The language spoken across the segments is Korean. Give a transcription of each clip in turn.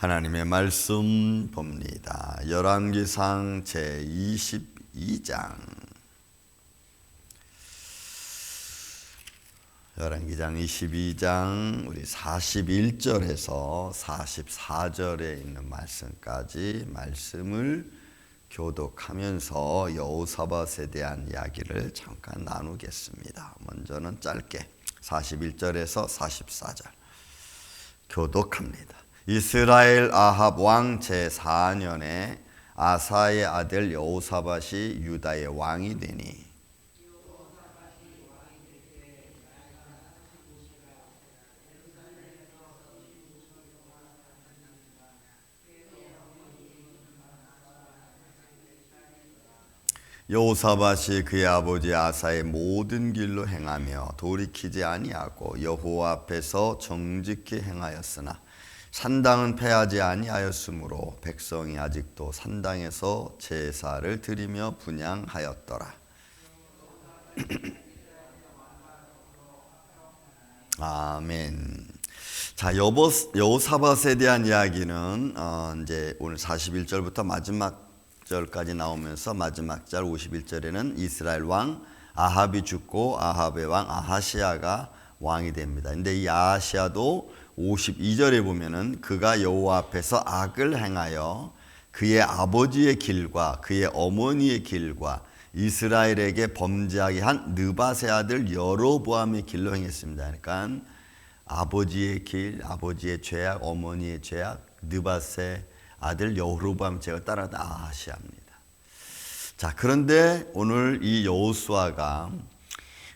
하나님의 말씀 봅니다. 열왕기상 제 22장. 열왕기장 22장 우리 41절에서 44절에 있는 말씀까지 말씀을 교독하면서 여호사밧에 대한 이야기를 잠깐 나누겠습니다. 먼저는 짧게 41절에서 44절 교독합니다. 이스라엘 아합 왕 제4년에 아사의 아들 여호사밧이 유다의 왕이 되니. 여호사밧이 그의 아버지 아사의 모든 길로 행하며 돌이키지 아니하고 여호와 앞에서 정직히 행하였으나 산당은 패하지 아니하였으므로 백성이 아직도 산당에서 제사를 드리며 분양하였더라. 아멘. 자, 여보, 여호사밧에 대한 이야기는 어, 이제 오늘 41절부터 마지막 절까지 나오면서 마지막 절 51절에는 이스라엘 왕 아합이 죽고 아합의 왕 아하시아가 왕이 됩니다. 근데 이 아하시아도 52절에 보면은 그가 여호와 앞에서 악을 행하여 그의 아버지의 길과 그의 어머니의 길과 이스라엘에게 범죄하게 한 느바세 아들 여로보암의 길로 행했습니다. 그러니까 아버지의 길, 아버지의 죄악, 어머니의 죄악, 느바세 아들 여로보암 제가 따라다 아하시아입니다. 자, 그런데 오늘 이 여호수아가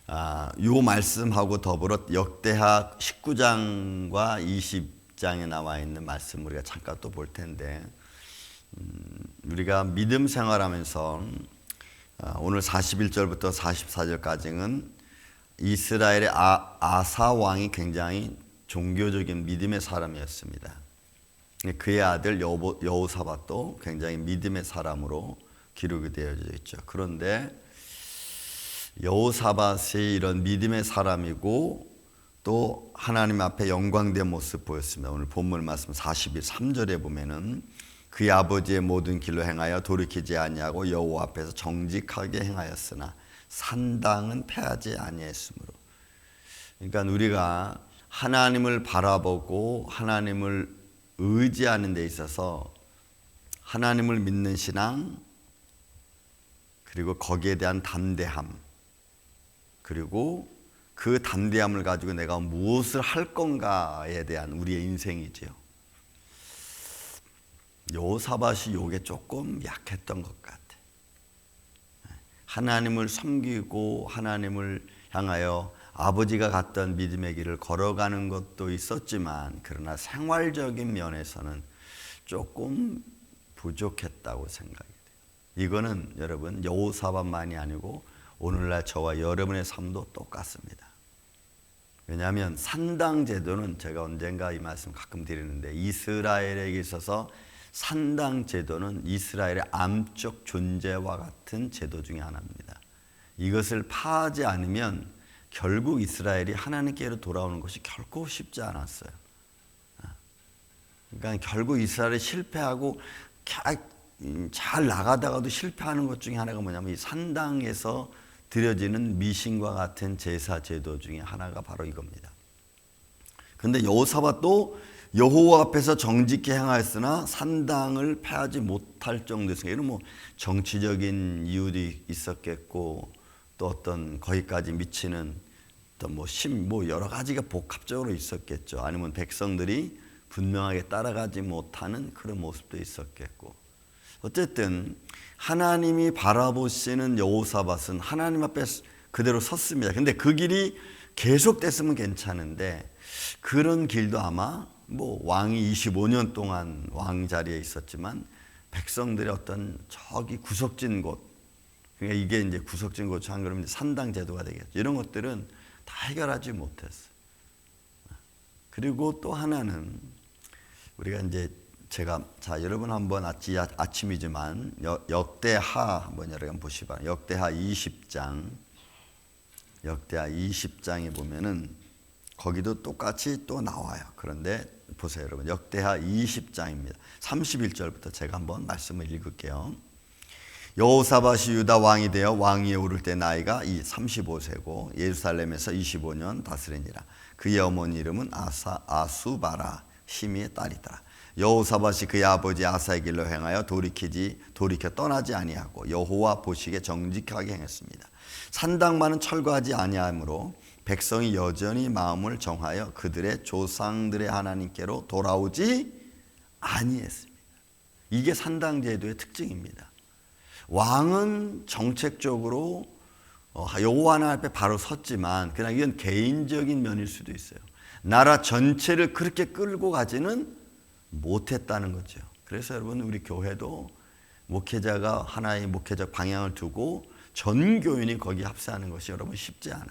아, 요 말씀하고 더불어 역대하 19장과 20장에 나와 있는 말씀 우리가 잠깐 또 볼 텐데 음, 우리가 믿음 생활하면서 아, 오늘 41절부터 44절까지는 이스라엘의 아, 아사 왕이 굉장히 종교적인 믿음의 사람이었습니다. 그의 아들 여호, 여호사밧도 굉장히 믿음의 사람으로 기록이 되어져 있죠. 그런데 여호사밧이 이런 믿음의 사람이고 또 하나님 앞에 영광된 모습 보였습니다. 오늘 본문 말씀 43절에 보면은 그의 아버지의 모든 길로 행하여 돌이키지 아니하고 여호와 앞에서 정직하게 행하였으나 산당은 패하지 아니했으므로. 그러니까 우리가 하나님을 바라보고 하나님을 의지하는 데 있어서 하나님을 믿는 신앙 그리고 거기에 대한 담대함 그리고 그 담대함을 가지고 내가 무엇을 할 건가에 대한 우리의 인생이지요. 요사밭이 요게 조금 약했던 것 같아. 하나님을 섬기고 하나님을 향하여 아버지가 갔던 믿음의 길을 걸어가는 것도 있었지만 그러나 생활적인 면에서는 조금 부족했다고 생각이 돼요. 이거는 여러분 여호사밧만이 아니고 오늘날 저와 여러분의 삶도 똑같습니다. 왜냐하면 산당 제도는 제가 언젠가 이 말씀 가끔 드리는데 이스라엘에게 있어서 산당 제도는 이스라엘의 암적 존재와 같은 제도 중의 하나입니다. 이것을 파하지 않으면 결국 이스라엘이 하나님께로 돌아오는 것이 결코 쉽지 않았어요. 그러니까 결국 이스라엘이 실패하고 잘 나가다가도 실패하는 것 중에 하나가 뭐냐면 이 산당에서 드려지는 미신과 같은 제사 제도 중에 하나가 바로 이겁니다. 근데 여호사밧도 여호와 앞에서 정직히 행하였으나 산당을 패하지 못할 정도였으니까 이런 뭐 정치적인 이유도 있었겠고 또 어떤 거기까지 미치는 어떤 뭐심뭐 뭐 여러 가지가 복합적으로 있었겠죠. 아니면 백성들이 분명하게 따라가지 못하는 그런 모습도 있었겠고 어쨌든 하나님이 바라보시는 여호사밧은 하나님 앞에 그대로 섰습니다. 근데 그 길이 계속됐으면 괜찮은데 그런 길도 아마 뭐 왕이 25년 동안 왕 자리에 있었지만 백성들의 어떤 저기 구석진 곳 그러니까 이게 이제 구석진 곳 한 그러면 산당 제도가 되겠죠. 이런 것들은 다 해결하지 못했어. 그리고 또 하나는 우리가 이제 제가 자 여러분 한번 아치, 아침이지만 역 대하 한번 여러분 보시 바 역대하 20장 역대하 20장에 보면은 거기도 똑같이 또 나와요. 그런데 보세요, 여러분. 역대하 20장입니다. 31절부터 제가 한번 말씀을 읽을게요. 여호사밧이 유다 왕이 되어 왕위에 오를 때 나이가 이 35세고 예루살렘에서 25년 다스리니라. 그의 어머니 이름은 아사 아수바라 시미의 딸이더라. 여호사밧이 그의 아버지 아사의 길로 행하여 돌이키지 돌이켜 떠나지 아니하고 여호와 보시기에 정직하게 행했습니다. 산당만은 철거하지 아니하므로 백성이 여전히 마음을 정하여 그들의 조상들의 하나님께로 돌아오지 아니했습니다. 이게 산당 제도의 특징입니다. 왕은 정책적으로 어, 여호와 하나님 앞에 바로 섰지만 그냥 이건 개인적인 면일 수도 있어요. 나라 전체를 그렇게 끌고 가지는 못했다는 거죠. 그래서 여러분 우리 교회도 목회자가 하나의 목회적 방향을 두고 전 교인이 거기 합세하는 것이 여러분 쉽지 않아.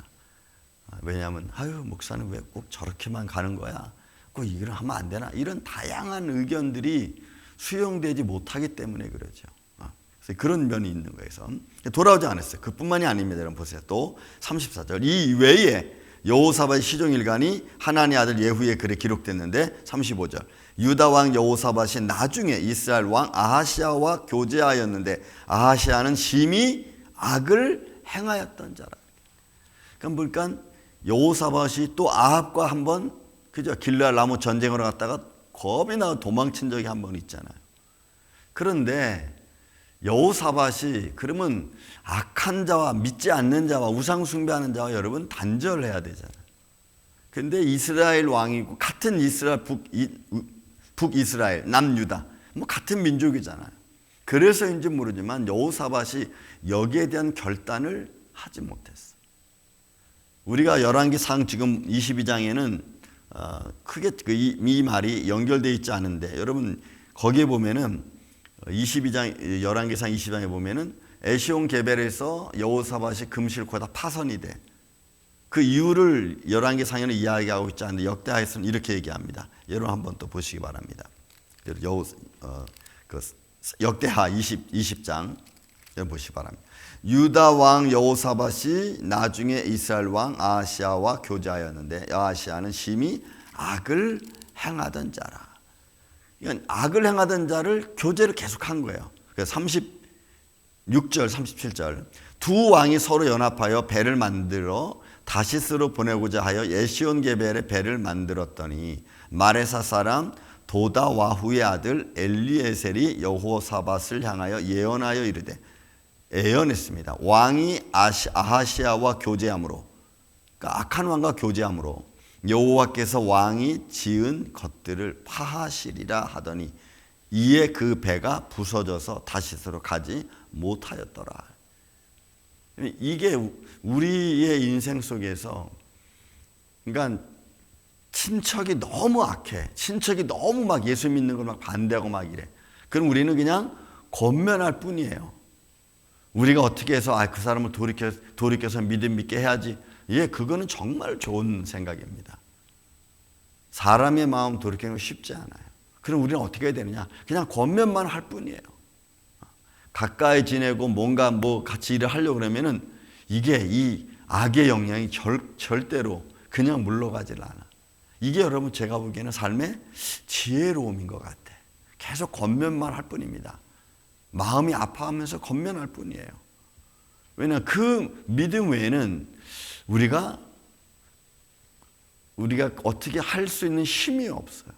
아, 왜냐하면 아유 목사는 왜 꼭 저렇게만 가는 거야? 꼭 이걸 하면 안 되나? 이런 다양한 의견들이 수용되지 못하기 때문에 그러죠. 아, 그래서 그런 면이 있는 거예요. 돌아오지 않았어요. 그뿐만이 아닙니다. 여러분 보세요. 또 34절 이 외에 여호사밧의 시종일간이 하나님 아들 예후의 글에 기록됐는데 35절 유다 왕 여호사밧이 나중에 이스라엘 왕 아하시아와 교제하였는데 아하시아는 심히 악을 행하였던 자라. 그러니까 여호사밧이 또 아합과 한번 그죠 길르알 나무 전쟁으로 갔다가 겁이 나서 도망친 적이 한 번 있잖아요. 그런데 여호사밧이 그러면 악한 자와 믿지 않는 자와 우상 숭배하는 자와 여러분 단절해야 되잖아요. 근데 이스라엘 왕이고 같은 이스라엘 북, 이, 북이스라엘 남유다 뭐 같은 민족이잖아요. 그래서인지 모르지만 여호사밧이 여기에 대한 결단을 하지 못했어. 우리가 열왕기상 지금 22장에는 어, 크게 그이 말이 연결되어 있지 않은데 여러분 거기에 보면은 22장 열왕기상 22장에 보면은 에시온 게벨에서 여호사밧이 금실코다 파선이 돼. 그 이유를 열왕기상에는 이야기하고 있지 않은데 역대하에서는 이렇게 얘기합니다. 여러분 한번 또 보시기 바랍니다. 여호 어, 그 역대하 20 20장 여러분 보시기 바랍니다. 유다 왕 여호사밧이 나중에 이스라엘 왕 아하시아와 교제하였는데 아하시아는 심히 악을 행하던 자라. 이건 악을 행하던 자를 교제를 계속한 거예요. 그래서 36절, 37절 두 왕이 서로 연합하여 배를 만들어 다시스로 보내고자 하여 예시온 게벨에 배를 만들었더니 마레사 사람 도다와후의 아들 엘리에셀이 여호사밧을 향하여 예언하여 이르되 예언했습니다. 왕이 아하시아와 교제함으로 그러니까 악한 왕과 교제함으로 여호와께서 왕이 지은 것들을 파하시리라 하더니 이에 그 배가 부서져서 다시스로 가지 못하였더라. 이게 우리의 인생 속에서 그러니까 친척이 너무 악해. 친척이 너무 막 예수 믿는 걸 막 반대하고 막 이래. 그럼 우리는 그냥 권면할 뿐이에요. 우리가 어떻게 해서 아, 그 사람을 돌이켜, 돌이켜서 믿음 믿게 해야지. 예, 그거는 정말 좋은 생각입니다. 사람의 마음 돌이키는 건 쉽지 않아요. 그럼 우리는 어떻게 해야 되느냐? 그냥 권면만 할 뿐이에요. 가까이 지내고 뭔가 뭐 같이 일을 하려고 그러면은 이게 이 악의 영향이 절, 절대로 그냥 물러가질 않아. 이게 여러분 제가 보기에는 삶의 지혜로움인 것 같아. 계속 권면만 할 뿐입니다. 마음이 아파하면서 권면할 뿐이에요. 왜냐 그 믿음 외에는 우리가 우리가 어떻게 할 수 있는 힘이 없어요.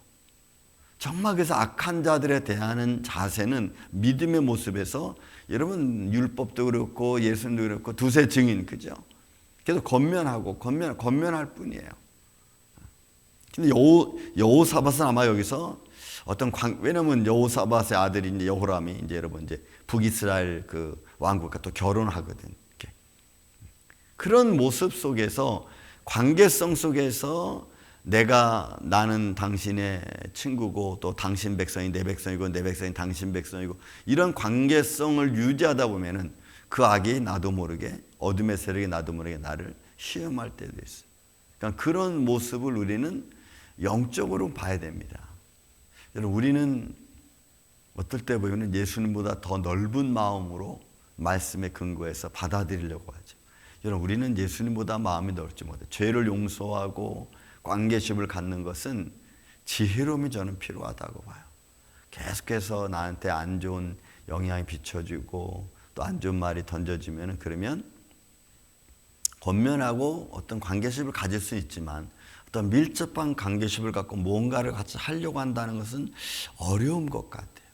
정말 그래서 악한 자들에 대한 자세는 믿음의 모습에서 여러분 율법도 그렇고 예수님도 그렇고 두세 증인 그죠? 계속 권면하고 권면 권면할 뿐이에요. 근데 여호 여호사밧은 아마 여기서 어떤 광, 왜냐면 여호사밧의 이제 여호람이 이제 여러분 이제 북이스라엘 그 왕국과 또 결혼하거든. 그런 모습 속에서 관계성 속에서 내가 나는 당신의 친구고 또 당신 백성이 내 백성이고 내 백성이 당신 백성이고 이런 관계성을 유지하다 보면은 그 악이 나도 모르게 어둠의 세력이 나도 모르게 나를 시험할 때도 있어. 그러니까 그런 모습을 우리는 영적으로 봐야 됩니다. 여러분 우리는 어떨 때 보면 예수님보다 더 넓은 마음으로 말씀에 근거해서 받아들이려고 하죠. 여러분 우리는 예수님보다 마음이 넓지 못해. 죄를 용서하고 관계심을 갖는 것은 지혜로움이 저는 필요하다고 봐요. 계속해서 나한테 안 좋은 영향이 비춰지고 또 안 좋은 말이 던져지면 그러면 권면하고 어떤 관계심을 가질 수 있지만 어떤 밀접한 관계심을 갖고 뭔가를 같이 하려고 한다는 것은 어려운 것 같아요.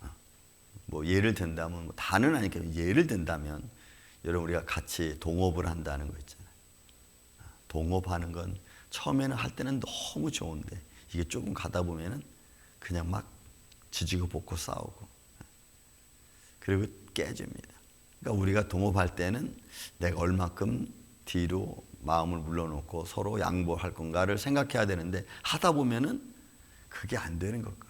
어. 뭐 예를 든다면 뭐 다는 아니니까 예를 든다면 여러분 우리가 같이 동업을 한다는 거 있잖아요. 어. 동업하는 건 처음에는 할 때는 너무 좋은데 이게 조금 가다 보면은 그냥 막 지지고 볶고 싸우고 어. 그리고 깨집니다. 그러니까 우리가 동업할 때는 내가 얼마큼 뒤로 마음을 물러놓고 서로 양보할 건가를 생각해야 되는데 하다 보면은 그게 안 되는 것 같아.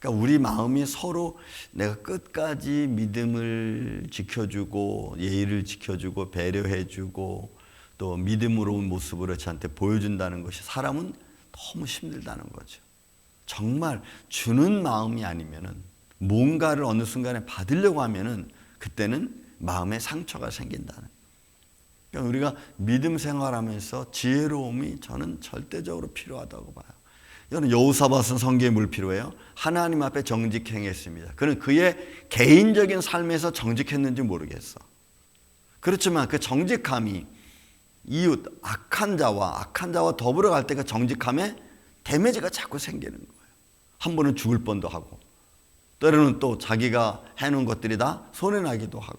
그러니까 우리 마음이 서로 내가 끝까지 믿음을 지켜주고 예의를 지켜주고 배려해주고 또 믿음으로운 모습으로 저한테 보여준다는 것이 사람은 너무 힘들다는 거죠. 정말 주는 마음이 아니면은 뭔가를 어느 순간에 받으려고 하면은 그때는 마음에 상처가 생긴다는. 그러니까 우리가 믿음 생활하면서 지혜로움이 저는 절대적으로 필요하다고 봐요. 저는 여우사밧은 성경에 물 필요해요. 하나님 앞에 정직 행했습니다. 그는 그의 개인적인 삶에서 정직했는지 모르겠어. 그렇지만 그 정직함이 이웃 악한 자와 악한 자와 더불어 갈 때 그 정직함에 데미지가 자꾸 생기는 거예요. 한 번은 죽을 뻔도 하고 때로는 또 자기가 해놓은 것들이 다 손해 나기도 하고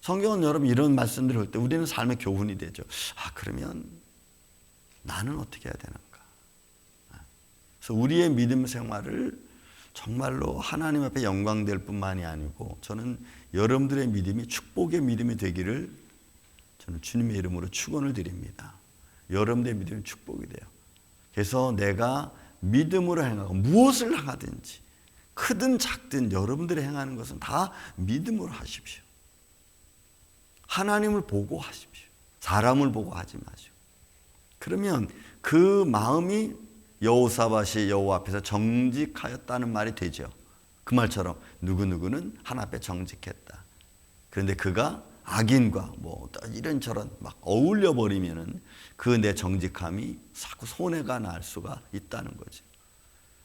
성경은 여러분 이런 말씀들을 할 때 우리는 삶의 교훈이 되죠. 아 그러면 나는 어떻게 해야 되는가? 그래서 우리의 믿음 생활을 정말로 하나님 앞에 영광될 뿐만이 아니고 저는 여러분들의 믿음이 축복의 믿음이 되기를 저는 주님의 이름으로 축원을 드립니다. 여러분들의 믿음이 축복이 돼요. 그래서 내가 믿음으로 행하고 무엇을 하든지 크든 작든 여러분들이 행하는 것은 다 믿음으로 하십시오. 하나님을 보고 하십시오. 사람을 보고 하지 마시고. 그러면 그 마음이 여호사밭이 여호와 앞에서 정직하였다는 말이 되죠. 그 말처럼 누구누구는 하나 앞에 정직했다. 그런데 그가 악인과 뭐 이런 저런 막 어울려 버리면은 그 내 정직함이 자꾸 손해가 날 수가 있다는 거죠.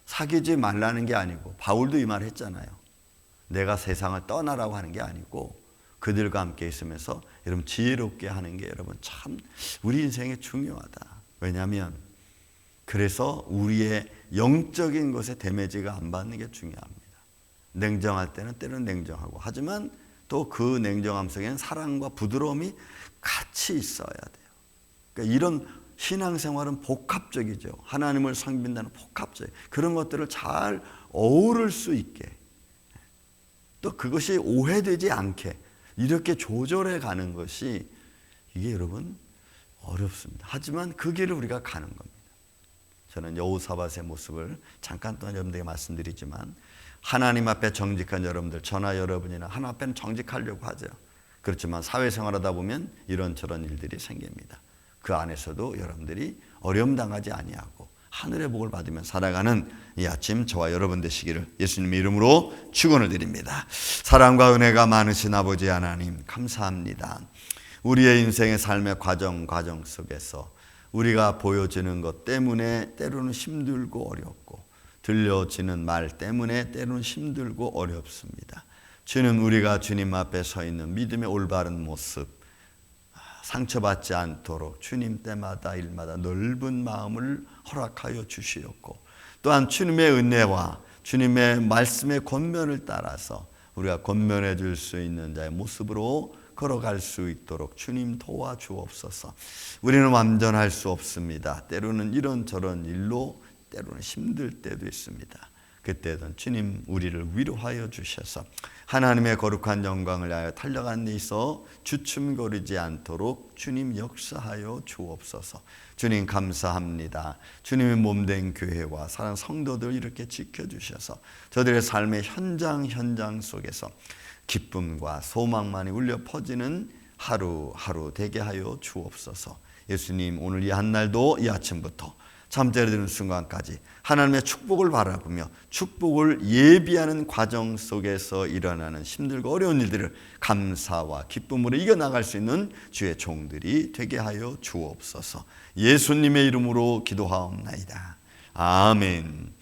사귀지 말라는 게 아니고 바울도 이 말을 했잖아요. 내가 세상을 떠나라고 하는 게 아니고 그들과 함께 있으면서 여러분 지혜롭게 하는 게 여러분 참 우리 인생에 중요하다. 왜냐하면 그래서 우리의 영적인 것에 데미지가 안 받는 게 중요합니다. 냉정할 때는 때로는 냉정하고 하지만 또 그 냉정함 속에는 사랑과 부드러움이 같이 있어야 돼요. 그러니까 이런 신앙생활은 복합적이죠. 하나님을 상빈다는 복합적 그런 것들을 잘 어우를 수 있게 또 그것이 오해되지 않게 이렇게 조절해 가는 것이 이게 여러분 어렵습니다. 하지만 그 길을 우리가 가는 겁니다. 저는 여호사밧의 모습을 잠깐 또 여러분들에게 말씀드리지만 하나님 앞에 정직한 여러분들, 저나 여러분이나 하나님 앞에는 정직하려고 하죠. 그렇지만 사회생활하다 보면 이런저런 일들이 생깁니다. 그 안에서도 여러분들이 어려움 당하지 아니하고 하늘의 복을 받으며 살아가는 이 아침 저와 여러분 되시기를 예수님의 이름으로 축원을 드립니다. 사랑과 은혜가 많으신 아버지 하나님 감사합니다. 우리의 인생의 삶의 과정 과정 속에서 우리가 보여지는 것 때문에 때로는 힘들고 어렵고 들려지는 말 때문에 때로는 힘들고 어렵습니다. 주는 우리가 주님 앞에 서 있는 믿음의 올바른 모습 상처받지 않도록 주님 때마다 일마다 넓은 마음을 허락하여 주시었고 또한 주님의 은혜와 주님의 말씀의 권면을 따라서 우리가 권면해 줄 수 있는 자의 모습으로 걸어갈 수 있도록 주님 도와주옵소서. 우리는 완전할 수 없습니다. 때로는 이런저런 일로 때로는 힘들 때도 있습니다. 그때든 주님 우리를 위로하여 주셔서 하나님의 거룩한 영광을 하여 탄력한 데 있어 주춤거리지 않도록 주님 역사하여 주옵소서. 주님 감사합니다. 주님의 몸된 교회와 사랑 성도들 이렇게 지켜주셔서 저들의 삶의 현장 현장 속에서 기쁨과 소망만이 울려 퍼지는 하루하루 되게 하여 주옵소서. 예수님 오늘 이 한날도 이 아침부터 잠자리 드는 순간까지 하나님의 축복을 바라보며 축복을 예비하는 과정 속에서 일어나는 힘들고 어려운 일들을 감사와 기쁨으로 이겨나갈 수 있는 주의 종들이 되게 하여 주옵소서 예수님의 이름으로 기도하옵나이다. 아멘.